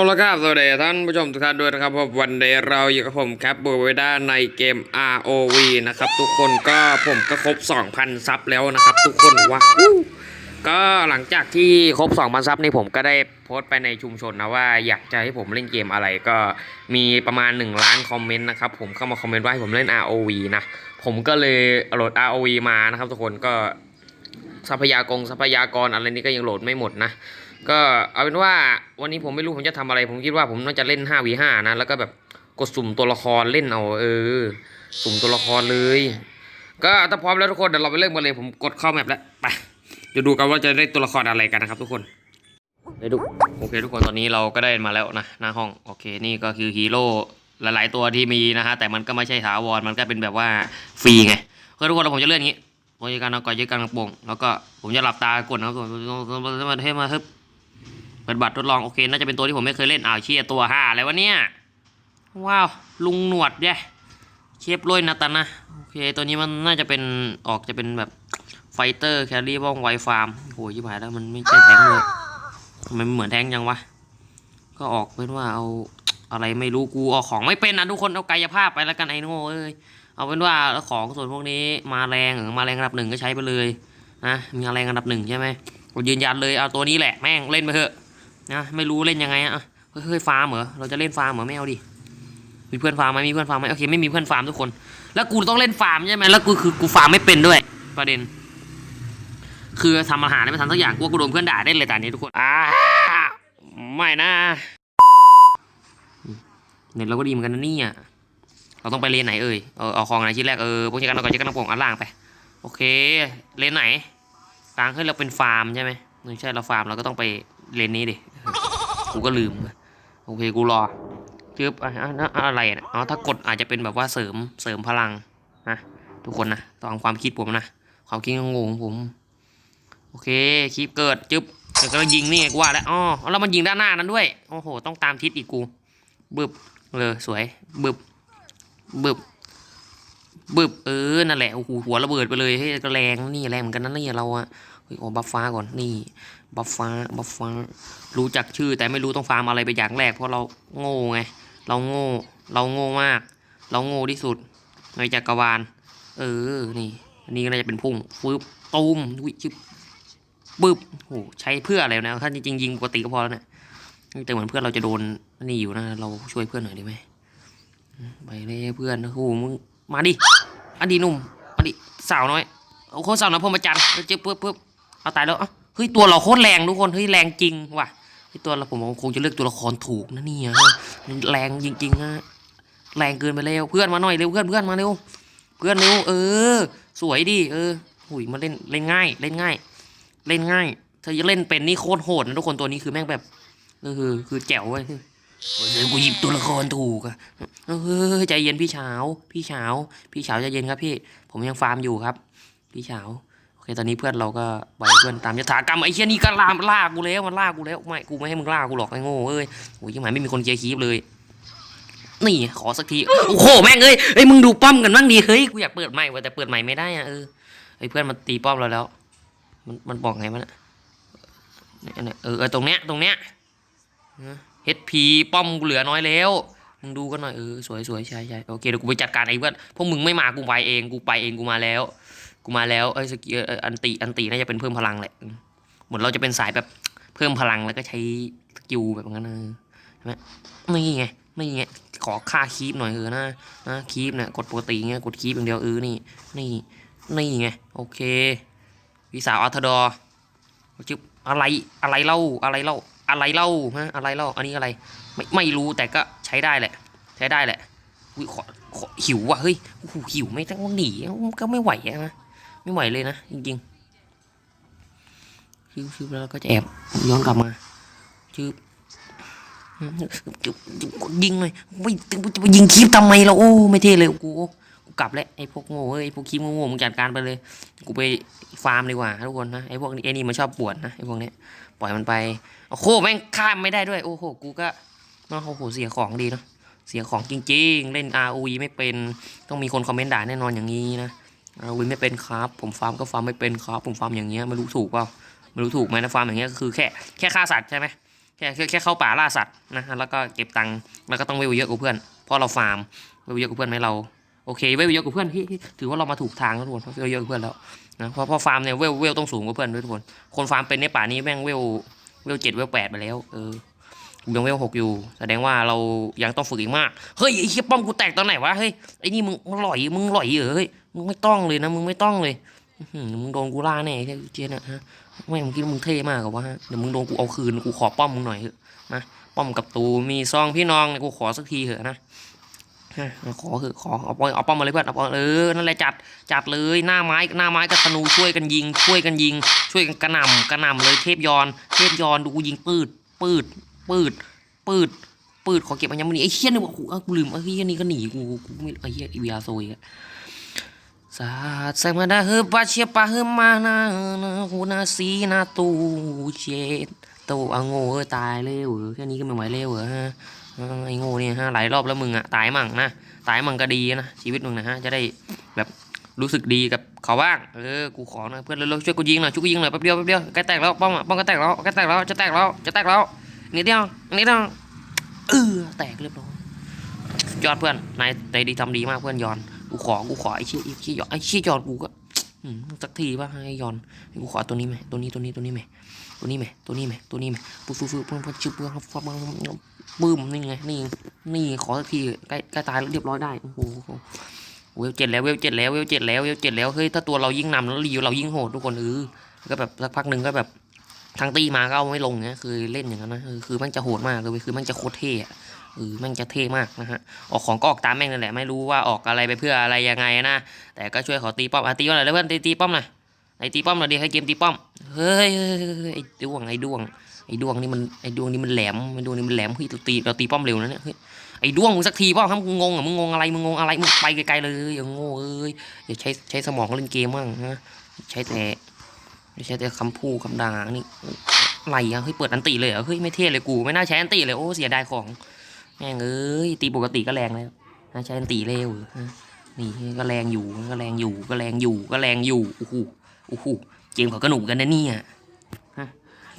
เอลครับสวัสดีท่านผู้ชมทุกท่านด้วยนะครับผมวันนี้เราอยู่กับผมครับบูเวด้าในเกม ROV นะครับทุกคนก็ผมก็ครบ 2,000 ซับแล้วนะครับ ทุกคนว้าก็หลังจากที่ครบ 2,000 ซับนี่ผมก็ได้โพสต์ไปในชุมชนนะว่าอยากจะให้ผมเล่นเกมอะไรก็มีประมาณ 1 ล้านคอมเมนต์นะครับผมเข้ามาคอมเมนต์ว่าให้ผมเล่น ROV นะผมก็เลยโหลด ROV มานะครับทุกคนก็ ทรัพยากรทรัพยากรอะไรนี้ก็ยังโหลดไม่หมดนะ ก็เอาเป็นว่าวันนี้ผมไม่รู้ผมจะทำอะไร ผมคิดว่าผมน่าจะเล่น 5v5 นะ แล้วก็แบบกดสุ่มตัวละครเล่นเอา เออ สุ่มตัวละครเลย ก็ถ้าพร้อมแล้วทุกคนเดี๋ยวเราไปเริ่มกันเลย ผมกดเข้าแมปแล้วไปเดี๋ยวดูกันว่าจะได้ตัวละครอะไรกันนะครับทุกคนไปดูโอเค ทุกคนตอนนี้เราก็ได้มาแล้วนะหน้าห้องโอเคนี่ก็คือฮีโร่หลาย ๆ ตัวที่มีนะฮะแต่มันก็ไม่ใช่ถาวรมันก็เป็นแบบว่าฟรีไงก็ทุกคนเราผมจะเลื่อนอย่างนี้ ผมจะการเอาก่อนยึดการกระโปรงแล้วก็ผมจะหลับตากดนะครับมาให้มาฮึบเปิดบัตรทดลองโอเคน่าจะเป็นตัวที่ผมไม่เคยเล่นอ้าวเชียตัวห้าอะไรวะเนี่ยว้าวลุงหนวดเย้เชฟโรยนาตันะโอเคตัวนี้มันน่าจะเป็นออกจะเป็นแบบไฟเตอร์แครี่บ้องไวฟาร์มโหยิบหายแล้วมันไม่ใช่แทงเลยมันเหมือนแทงยังวะก็ออกเป็นว่าเอาอะไรไม่รู้กูเอาของไม่เป็นนะทุกคนเอากายภาพไปแล้วกันไอ้โง่เอ้ย เอาเป็นว่าของส่วนพวกนี้มาแรงหรือมาแรงอันดับหนึ่งก็ใช้ไปเลยนะมีมาแรงอันดับหนึ่งใช่ไหมผมยืนยันเลยเอาตัวนี้แหละแม่งเล่นไปเถอะนะไม่รู้เล่นยังไงอะเฮ้ยเฮ้ยฟาร์มเหรอเราจะเล่นฟาร์มเหรอไม่เอาดิมีเพื่อนฟาร์มไหมมีเพื่อนฟาร์มไหมโอเคไม่มีเพื่อนฟาร์มทุกคน แล้วกูต้องเล่นฟาร์มใช่ไหมแล้วกูคือกูฟาร์มไม่เป็นด้วยประเด็น คือทำอาหารไม่ทันสักอย่างกูกูโดนเพื่อนด่าได้เลยแต่นี้ทุกคนอ่าไม่นะเน็ตเราก็ดีเหมือนกันนะเนี่ย เราต้องไปเลนไหนเอ่ยเออเอาของไหนชิ้นแรกเออพวกนี้กันเราก็จะกันน้ำโป่งอันล่างไป โอเคเลนไหนกลางให้เราเป็นฟาร์มใช่ไหมไม่ใช่เราฟาร์มเราก็ต้องไปเลนนี้ดิกูก็ลืมโอเคกูรอจึ๊บอะออะอะไรอะอ๋อถ้ากดอาจจะเป็นแบบว่าเสริมเสริมพลังนะทุกคนนะตามความคิดผมนะความคิดงงของผมโอเคคลิปเกิดจึ๊บเดี๋ยวก็ยิงนี่ไงกูว่าแล้วอ๋อแล้วมันยิงด้านหน้านั้นด้วยโอ้โหต้องตามทิศอีกกูบึบเลยสวยบึบ บึบบึบเออนั่นแหละโอ้โหหัวระเบิดไปเลยเฮ้ยก็แรงนี่แรงเหมือนกันนะนี่เราอะเฮ้ยโอ้บัฟฟ้าก่อนนี่บัฟฟ้าบัฟฟ้า รู้จักชื่อแต่ไม่รู้ต้องฟาร์มอะไรไปอย่างแรกเพราะเราโง่ไงเราโง่ เราโง่มาก เราโง่ที่สุดในจักรวาลเออนี่อันนี้ก็น่าจะเป็นพุ่งฟึบตูมวิชิบบึบโหใช้เพื่ออะไรนะถ้าจริงๆยิงปกติก็พอแล้วเนี่ยแต่เหมือนเพื่อนเราจะโดนนี่อยู่นะ เราช่วยเพื่อนหน่อยได้ไหม ไปเลยเพื่อนโอ้โหมึงมาดิอันดีหนุ่มอันดีสาวน้อยโอ้โหสาวน้อยพรมจันทร์เจ็บปึ๊บปึ๊บเอาตายแล้วเอ้าเฮ้ยตัวเราโคตรแรงทุกคนเฮ้ยแรงจริงว่ะไอตัวเราผมคงจะเลือกตัวละครถูกนะเนี่ยแรงจริงๆนะแรงเกินไปแล้วเพื่อนมาหน่อยเร็วเพื่อนเพื่อนมาเร็วเพื่อนเร็วเออ สวยดิเออหุยมาเล่นเล่นง่าย เล่นง่าย เล่นง่ายถ้าจะเล่นเป็นนี่โคตรโหดนะทุกคนตัวนี้คือแม่งแบบเออคือคือแจ๋วเว้ย เดี๋ยวกูหยิบตัวละครถูกอะเออใจเย็นพี่เฉาพี่เฉาพี่เฉาใจเย็นครับพี่ ผมยังฟาร์มอยู่ครับ พี่เฉาโอเคตอนนี้เพื่อนเราก็ปล่อยเพื่อนตามยถากรรมไอ้เชี่ยนี่ก็ลามล่ากูแล้วมันล่ากูแล้วไม่กูไม่ให้มึงล่ากูหรอกไอ้โง่เอ้ยโอ้ยยังไงไม่มีคนเคลียร์คีบเลย นี่ขอสักทีโอ้โหแม่งเอ้ยเอ้ยมึงดูป้อมกันบ้างดีเฮ้ยกูอยากเปิดใหม่ว่แต่เปิดใหม่ไม่ได้อะเออไอ้เพื่อนมันตีป้อมเราแล้ว มันมันบอกไงมันอะเนี่ยเนี่ยเออเออตรงเนี้ยตรงเนี้ย เฮดพีป้อมกูเหลือน้อยแล้ว มึงดูกันหน่อยเออสวยสวยใช่ใช่โอเคเดี๋ยวกูไปจัดการไอ้เพื่อนพวกมึงไม่มากูไปเองกูไปเองกูมาแล้ว กูมาแล้วเอ้สกิลเอ่ออันติอันติน่าจะเป็นเพิ่มพลังแหละเหมือนเราจะเป็นสายแบบเพิ่มพลังแล้วก็ใช้สกิลแบบนั้นนะใช่ไหมนี่ไงนี่ไงขอค่าคีปหน่อยเออนะนะคีปเนี่ยกดปกติเงี้ยกดคีปอย่างเดียวเออนี่นี่นี่ไงโอเคพี่สาวอัลทดอร์จึบอะไรอะไรเล่าอะไรเล่า อะไรเล่าฮะอะไรเล่าอันนี้อะไร ไม่ไม่รู้แต่ก็ใช้ได้แหละ ใช้ได้แหละอุ๊ยขอขอหิวว่ะเฮ้ยโอ้โหหิวไม่ต้องหนีก็ไม่ไหวนะไม่ไหวเลยนะจริงๆชิวชิวแล้วก็จะแอบย้อนกลับมาชิวยิงเลยไม่จะไปยิงคลิปทำไมเราโอ้ไม่เท่เลยกู กลับแล้วไอ้พวกโง่เอ้ยไอ้พวกคลิปโง่ๆมึงจัดการไปเลย กูไปฟาร์มดีกว่าทุกคนนะไอ้พวกนี้ไอ้นี่มันชอบปวดนะไอ้พวกนี้ปล่อยมันไปโอ้โหแม่งข้ามไม่ได้ด้วยโอ้โหกูก็เนาะโอ้โหเสียของดีเนาะเสียของจริง ๆ เล่น ROV ไม่เป็นต้องมีคนคอมเมนต์ด่าแน่นอนอย่างนี้นะเราวินไม่เป็นครับ ผมฟาร์มก็ฟาร์มไม่เป็นครับ ผมฟาร์มอย่างเงี้ยไม่รู้ถูกเปล่าไม่รู้ถูกไหมนะฟาร์มอย่างเงี้ยก็คือแค่แค่ฆ่าสัตว์ใช่ไหมแค่แค่แค่เข้าป่าล่าสัตว์นะแล้วก็เก็บตังค์แล้วก็ต้องเวเยอะกว่าเพื่อนเพราะเราฟาร์มเวเยอะกว่าเพื่อนไหมเรา โอเคเวลเยอะกว่าเพื่อนที่ถือว่าเรามาถูกทางแล้วทุกคนเพราะเวลเยอะกว่าเพื่อนแล้วนะเพราะเพราะฟาร์มเนี่ยเวลเวลต้องสูงกว่าเพื่อนด้วยทุกคนคนฟาร์มเป็นในป่านี้แม่งเวลเวลเจ็ดเวลแปดไปแล้วเออยังเวลหกอยู่ แสดงว่าเรายังต้องฝึกอีกมากเฮ้ยไอ้เชี่ยป้อมกูแตกตอนไหนวะเฮ้ยไอ้นี่มึงมึงหล่อยมึงหล่อยเหรอเฮ้ยมึงไม่ต้องเลยนะมึงไม่ต้องเลยมึงโดนกูล่าแน่ไอ้เจนอะฮะไม่มึงคิดมึงเท่มากกว่าฮะเดี๋ยวมึงโดนกูเอาคืนกูขอป้อมมึงหน่อยเถอะนะป้อมกับตูมีซองพี่น้องเนี่ยกูขอสักทีเถอะนะ ขอเถอขอเอาป้อมเอาป้อมมาเลยเพื่อนเอาป้อมเออนั่นแหละจัดจัดเลยหน้าไม้หน้าไม้กับธนูช่วยกันยิง ช่วยกันยิง ช่วยกันกระหน่ำกระหน่ำเลยเทพยอน เทพยอนดูกูยิงปืดปืดปืดปืดปืดขอเก็บอัญมณีไอ้เชี่ยนี่บอกกูเอากูลืมไอ้เชี่ยนี่ก็หนีกูกูไม่ไอ้เชี่ยอีเวียโซยอะ Saat saya dah hebat siapa hemana Huna si na tu chết ตัวเอาโง่เอ้ยตายเลยเหรอแค่นี้ก็ไม่ไหวเลยเหรอฮะ ไอ้โง่เนี่ยฮะหลายรอบแล้วมึงอะตายมั่งนะตายมั่งก็ดีนะชีวิตมึงนะฮะจะได้แบบรู้สึกดีกับเขาบ้างเออกูขอหน่อยเพื่อนเร็วๆช่วยกูยิงหน่อยช่วยกูยิงหน่อยแป๊บเดียวแป๊บเดียวใกล้แตกแล้วป้อมอะป้อมก็แตกแล้วใกล้แตกแล้วจะแตกแล้วจะแตกแล้วนิดเดียวนิดเดียวเออแตกเรียบร้อยยอดเพื่อนนายใจดีทำดีมากเพื่อนยอนกูขอกูขอไอ้ชี่ยไอ้ชี่ยอนไอ้ชี่ยอนกูก็ สักทีว่าให้ยอนกูขอตัวนี้ไหมตัวนี้ตัวนี้ตัวนี้ไหมตัวนี้ไหมตัวนี้ไหมตัวนี้ไหมปุ๊บปุ๊บปุ๊บปุ๊บชิบปุ๊บปุ๊บปุ๊บปื้มนี่ไงนี่นี่ขอสักทีใกล้ใกล้ตายเรียบร้อยได้โอ้โหเวลเจ็ดแล้วเวลเจ็ดแล้วเวลเจ็ดแล้วเวลเจ็ดแล้วเฮ้ยถ้าตัวเรายิ่งนำแล้วรีวเรายิ่งโหดทุกคนเออก็แบบสักพักหนึ่งก็แบบทางตีมาก็ไม่ลงเงี้ยคือเล่นอย่างนั้นนะคือมันจะโหดมากเลยคือมันจะโคตรเท่ เออมันจะเท่มากนะฮะ ออกของก็ออกตามแม่งนั่นแหละ ไม่รู้ว่าออกอะไรไปเพื่ออะไรยังไงนะ แต่ก็ช่วยขาตีป้อมอะตีป้อมหน่อยเพื่อนตีตีป้อมหน่อยไอตีป้อมหน่อยดิให้เกมตีป้อม เฮ้ยเฮ้ยเฮ้ยไอ้ดวงไอ้ดวง ไอ้ดวงนี่มันไอ้ดวงนี่มันแหลมไอ้ดวงนี่มันแหลมเฮ้ยเราตีเราตีป้อมเร็วนะเนี่ยเฮ้ยไอ้ดวงมึงสักทีป้อมครับมึงงงอะมึงงงอะไรมึงงงอะไรมึงไปไกลๆเลยอย่างโง่เอ้ยอย่าใช้ใช้สมองเล่นเกมมั่งนะใช้แต่ใช้แต่คำพูดคำด่านี่อะไรอะเฮ้ยเปิดอันตีเลยเหรอเฮ้ยไม่เท่เลยกูไม่น่าใช้อันตีเลยโอ้เสียดายของ แม่งเอ้ยตีปกติก็แรงแล้วนะใช้ตีเร็วนี่ก็แรงอยู่ก็แรงอยู่ก็แรงอยู่ก็แรงอยู่โอ้โหโอ้โหเกมเขาก็หนุกกันนะเนี่ยฮะ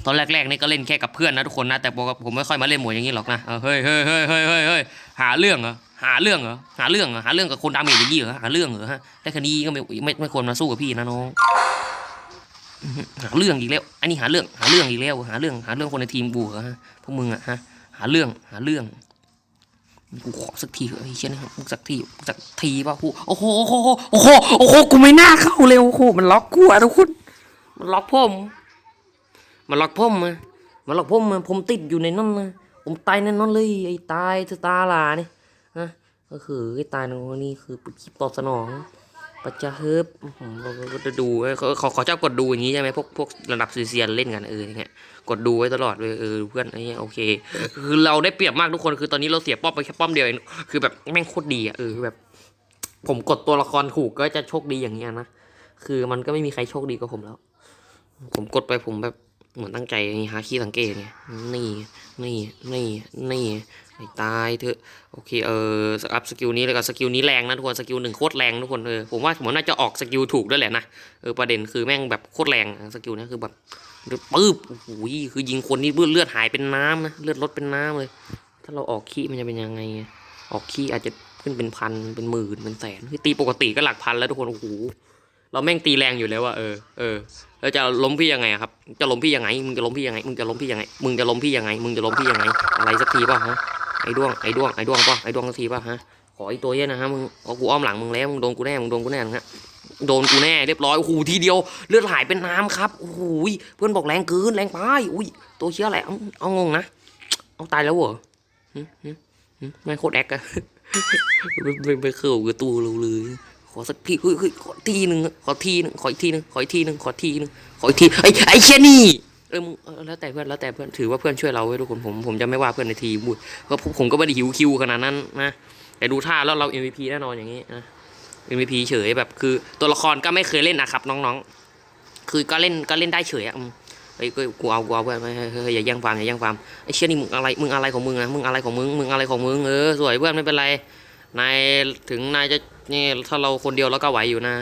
ตอนแรกๆนี่ก็เล่นแค่กับเพื่อนนะทุกคนนะแต่ผมไม่ค่อยมาเล่นหมวยอย่างนี้หรอกนะเฮ้ยเฮ้ยเฮ้ยเฮ้ยเฮ้ยหาเรื่องเหรอหาเรื่องเหรอหาเรื่องเหรอหาเรื่องกับคนดาเมจอย่างนี้เหรอหาเรื่องเหรอฮะแต่คดีก็ไม่ไม่ไม่ควรมาสู้กับพี่นะน้องอื้อหือหาเรื่องอีกแล้ว อันนี้หาเรื่องหาเรื่องอีกแล้ว หาเรื่องหาเรื่องคนในทีมกูเหรอฮะพวกมึงอะฮะหาเรื่องหาเรื่อง กูขอสักทีเถอะไอ้เชี่ยนะครับสักทีสักทีป่ะกูโอ้โหโอ้โหโอ้โหโอ้โหกูไม่น่าเข้าเลยโอ้โหมันล็อกกูอะทุกคนมันล็อกผมมันล็อกผมมามันล็อกผมมาผมติดอยู่ในนั่นนะผมตายในนั่นเลยไอ้ตายตาลาเนี่ยฮะก็คือไอ้ตายตรงนี้คือคลิปตอบสนอง ปัจจเฮิบเราก็จะดูเขาเขาเขาชอบกดดูอย่างนี้ใช่ไหมพวกพวกระดับซีเซียนเล่นกันเอออย่างเงี้ยกดดูไว้ตลอดเลยเออเพื่อนไอ้เงี้ยโอเค คือเราได้เปรียบมากทุกคนคือตอนนี้เราเสียป้อมไปแค่ป้อมเดียวเองคือแบบแม่งโคตรดีอะเออแบบ ผมกดตัวละครถูกก็จะโชคดีอย่างเงี้ยนะคือมันก็ไม่มีใครโชคดีกว่าผมแล้ว ผมกดไปผมแบบ เหมือนตั้งใจหาขี้สังเกตไงนี่นี่นี่นี่ไอ้ตายเถอะโอเคเออสอัพสกิลนี้แล้วก็สกิลนี้แรงนะทุกคนสกิลหนึ่งโคตรแรงทุกคนเออผมว่าผมน่าจะออกสกิลถูกด้วยแหละนะเออประเด็นคือแม่งแบบโคตรแรงสกิลนี้คือแบบปึ๊บโอ้โหคือยิงคนนี่เลือดหายเป็นน้ำนะเลือดลดเป็นน้ำเลย ถ้าเราออกขี้มันจะเป็นยังไง อออกขี้อาจจะขึ้นเป็นพันเป็นหมื่นเป็นแสนคือตีปกติก็หลักพันแล้วทุกคนโอ้โหเราแม่งตีแรงอยู่แล้วอะเออเออ แล้วจะล้มพี่ยังไงอะครับ จะล้มพี่ยังไง มึงจะล้มพี่ยังไง มึงจะล้มพี่ยังไง มึงจะล้มพี่ยังไง มึงจะล้มพี่ยังไง อะไรสักทีป่ะฮะ ไอ้ด้วง ไอ้ด้วง ไอ้ด้วงป่ะ ไอ้ด้วงสักทีป่ะฮะ ขอไอ้ตัวเนี้ยนะฮะ มึงเอากูอ้อมหลังมึงแล้ว มึงโดนกูแน่ มึงโดนกูแน่นะฮะ โดนกูแน่เรียบร้อย โอ้โหทีเดียวเลือดหายเป็นน้ำครับ โอ้โหยเพื่อนบอกแรงเกินแรงไป อุ้ยตัวเชื้อแหละเอาเอางงนะ เอาตายแล้วเหรอไม่โคตรแอคอะไม่ไม่เข้ากับตัวเราเลย ขอสักทีเฮ้ยเฮ้ยขอทีหนึ่งขอทีหนึ่งขออีกทีหนึ่งขออีกทีหนึ่งขอทีหนึ่งขออีกทีไอ้ไอ้เชี่ยนี่เออมึงแล้วแต่เพื่อนแล้วแต่เพื่อนถือว่าเพื่อนช่วยเราไว้ยทุกคนผมผมจะไม่ว่าเพื่อนในทีมบุญเพราะผมก็ไม่ได้หิวคิวขนาดนั้นนะแต่ดูท่าแล้วเรา MVP แน่นอนอย่างนี้นะ MVP เฉยแบบคือ ตัวละครก็ไม่เคยเล่นนะครับน้องๆ คือก็เล่นก็เล่นได้เฉยอะเฮ้ยกูกูเอากูเอาเพื่อนอย่าแย่งฟาร์มอย่าแย่งฟาร์มไอ้เชี่ยนี่มึงอะไรมึงอะไรของมึงอะมึงอะไรของมึงมึงอะไรของมึงเออสวยเพื่อนไม่เป็นไรนายถึงนายจะ นี่ถ้าเราคนเดียวเราก็ไหวอยู่นะ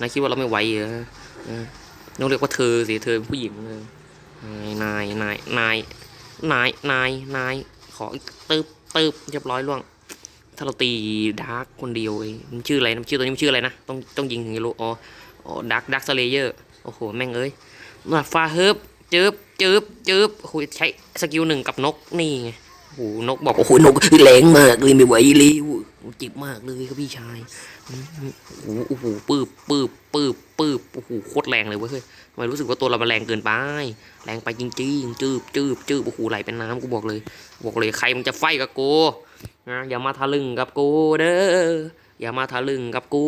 นายคิดว่าเราไม่ไหวเหรอต้องเรียกว่าเธอสิเธอเป็นผู้หญิงนายนายนายนายนายนายนายขอตึบตึบเรียบร้อยล่วง ถ้าเราตีดาร์กคนเดียวเองมันชื่ออะไรนะชื่อตัวนี้มันชื่ออะไรนะต้องต้องยิงถึงจะรู้อ๋อดาร์กดาร์กสเลเยอร์โอ้โหแม่งเอ้ยหนวดฟ้าเฮิบจืบจืบจืบโอ้โหใช้สกิลหนึ่งกับนกนี่ไงโอ้โหนกบอกโอ้โหนกแรงมากเลยไม่ไหวเลย เจ็บมากเลยครับพี่ชายโอ้โหปืบปืบปืบปืบโอ้โหโคตรแรงเลยเว้ยเฮ้ยทำไมรู้สึกว่าตัวเรามันแรงเกินไป แรงไปจริงๆจืบจืบจืบโอ้โหไหลเป็นน้ำกูบอกเลย บอกเลยใครมันจะไฟกับกูนะอย่ามาทะลึ่งกับกูเด้ออย่ามาทะลึ่งกับกู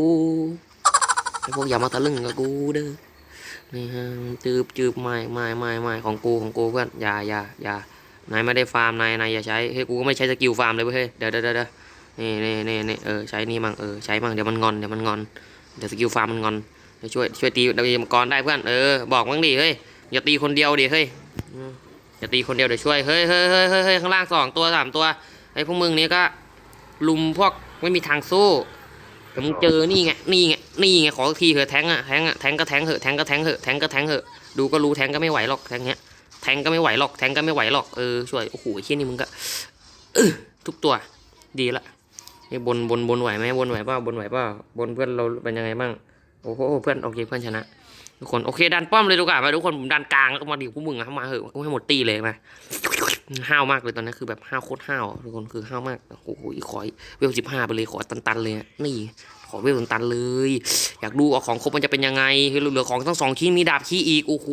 ไอพวกอย่ามาทะลึ่งกับกูเด้อนี่ฮะจืบจืบไม่ไม่ไม่ไม่ของกูของกูเพื่อนอย่าอย่าอย่านายไม่ได้ฟาร์มนายนายอย่าใช้เฮ้ยกูก็ไม่ใช้สกิลฟาร์มเลยเว้ยเฮ้ยเดี๋ยวเดี๋ยวเดี๋ยว นี่นี่นี่นี่เออใช้นี่มั่งเออใช้มั่งเดี๋ยวมันงอนเดี๋ยวมันงอนเดี๋ยวสกิลฟาร์มมันงอนช่วยช่วยตีดาวมังกรได้เพื่อนเออบอกมั่งดิเฮ้ยอย่าตีคนเดียวดิเฮ้ยอย่าตีคนเดียวเดี๋ยวช่วยเฮ้ยเฮ้ยเฮ้ยเฮ้ยข้างล่างสองตัวสามตัวไอ้พวกมึงนี่ก็ลุมพวกไม่มีทางสู้แต่มึงเจอนี่ไงนี่ไงนี่ไงขอทีเถอะแทงอะแทงอะแทงก็แทงเหอะแทงก็แทงเหอะแทงก็แทงเหอะดูก็รู้แทงก็ไม่ไหวหรอกแทงเนี้ยแทงก็ไม่ไหวหรอกแทงก็ไม่ไหวหรอกเออช่วยโอ้โหเชี่ยนี่มึงก็ทุกตัวดีละ นี่บนบนบนไหวไหมบนไหวเปล่าบนไหวเปล่าบนเพื่อนเราเป็นยังไงบ้างโอ้โหเพื่อนโอเคเพื่อนชนะ ทุกคนโอเคดันป้อมเลยดีกว่ามาทุกคนผมดันกลางแล้วมาดิพวกมึงอะมาเหอะก็ให้หมดตีเลยมาห้าวมากเลยตอนนี้คือแบบห้าวโคตรห้าวทุกคนคือห้าวมากโอ้โหขอเวลสิบห้าไปเลยขอตันๆเลยนี่ขอเวลตันๆเลย อยากดูเอาของครบมันจะเป็นยังไงเหลือของทั้งสองชิ้นมีดาบขี้อีกโอ้โห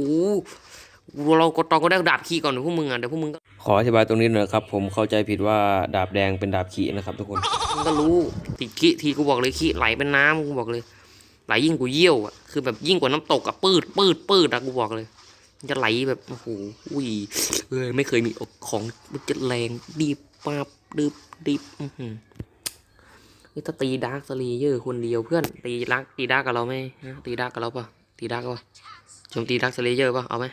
เราก็ตองก็ได้ดาบขี้ก่อนเดี๋ยวพวกมึงอะเดี๋ยวพวกมึง ขออธิบายตรงนี้หน่อยครับ ผมเข้าใจผิดว่าดาบแดงเป็นดาบขีนะครับ ทุกคนมึงก็รู้ติดขี้ทีกูบอกเลยขี้ไหลเป็นน้ำกูบอกเลย ไหลยิ่งกว่าเยี่ยวอะคือแบบยิ่งกว่าน้ำตกอะปืดปืดปืดอะกูบอกเลย จะไหลแบบโอ้โหอุ้ยเออไม่เคยมีของมันจะแรงดีบปับดึบดิบอื้อหือนี่ถ้าตีดาร์กสลีเยอร์คนเดียวเพื่อนตีรักตีดาร์กกับเราไหมฮะตีดาร์กกับเราปะตีดาร์กปะโจมตีดาร์กสลีเยอร์ปะเอาไหม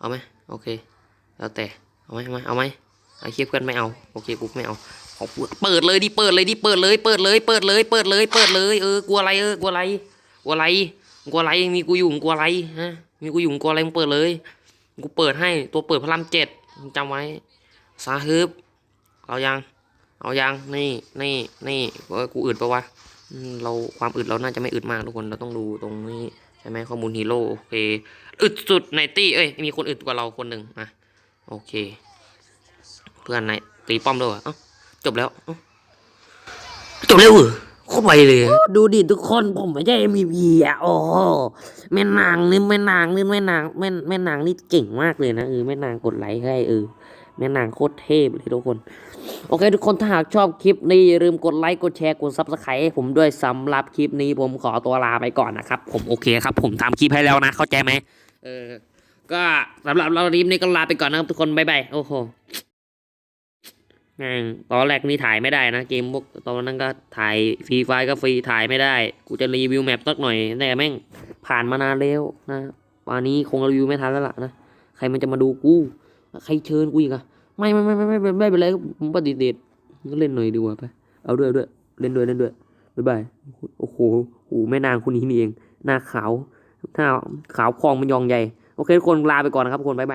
เอาไหมโอเค แล้วแต่ เอาไหมเอาไหมเอาไหมไอ้เคียเพื่อนไม่เอาโอเคกูไม่เอาขอเปิดเปิดเลยดิเปิดเลยดิเปิดเลยเปิดเลยเปิดเลยเปิดเลยเปิดเลยเออกลัวอะไรเออกลัวอะไรกลัวอะไรกลัวอะไรมีกูอยู่งกลัวอะไรฮะมีกูอยู่งกลัวอะไรมึงเปิดเลยกูเปิดให้ตัวเปิดพระรามเจ็ดจำไว้ซาฮึบเอายังเอายังนี่นี่นี่กูอึดปะวะเราความอึดเราน่าจะไม่อึดมากทุกคนเราต้องดูตรงนี้ใช่ไหมข้อมูลฮีโร่โอเคอึดสุดในตี้เอ้ยมีคนอึดกว่าเราคนหนึ่งอะ โอเค เพื่อนไหนตีป้อมด้วยวะเอ้าจบแล้วจบแล้วเหรอโคตรไวเลย ดูดิทุกคนผมไม่ใช่ MVP อะโอ้โหแม่นางนี่แม่นางนี่แม่นางแม่แม่นางนี่เก่งมากเลยนะเออแม่นางกดไลค์ให้เออแม่นางโคตรเทพเลยทุกคน โอเค ทุกคนถ้าหากชอบคลิปนี้อย่าลืมกดไลค์กดแชร์กดซับสไครต์ให้ผมด้วยสำหรับคลิปนี้ผมขอตัวลาไปก่อนนะครับ ผมโอเคครับ ผมทำคลิปให้แล้วนะ เข้าใจไหมเออ ก็สำหรับเราทีมนี้ก็ลาไปก่อนนะครับทุกคนบ๊ายบายโอ้โหแม่งตอนแรกนี่ถ่ายไม่ได้นะเกมพวกตอนนั้นก็ถ่ายฟรีไฟก็ฟรีถ่ายไม่ได้ กูจะรีวิวแมปสักหน่อยแต่แม่งผ่านมานานแล้วนะวันนี้คงรีวิวไม่ทันแล้วล่ะนะใครมันจะมาดูกูใครเชิญกูอีกอะไม่ไม่ไม่ไม่ไม่ไม่ไม่เป็นไรผมปฏิเสธก็เล่นหน่อยดีกว่าไปเอาด้วยเอาด้วยเล่นด้วยเล่นด้วยบ๊ายบายโอ้โหโอ้แม่นางคนนี้นี่เอง หน้าขาวหน้าขาวพองมันยองใหญ่ โอเคทุกคนลาไปก่อนนะครับทุกคนบ๊ายบาย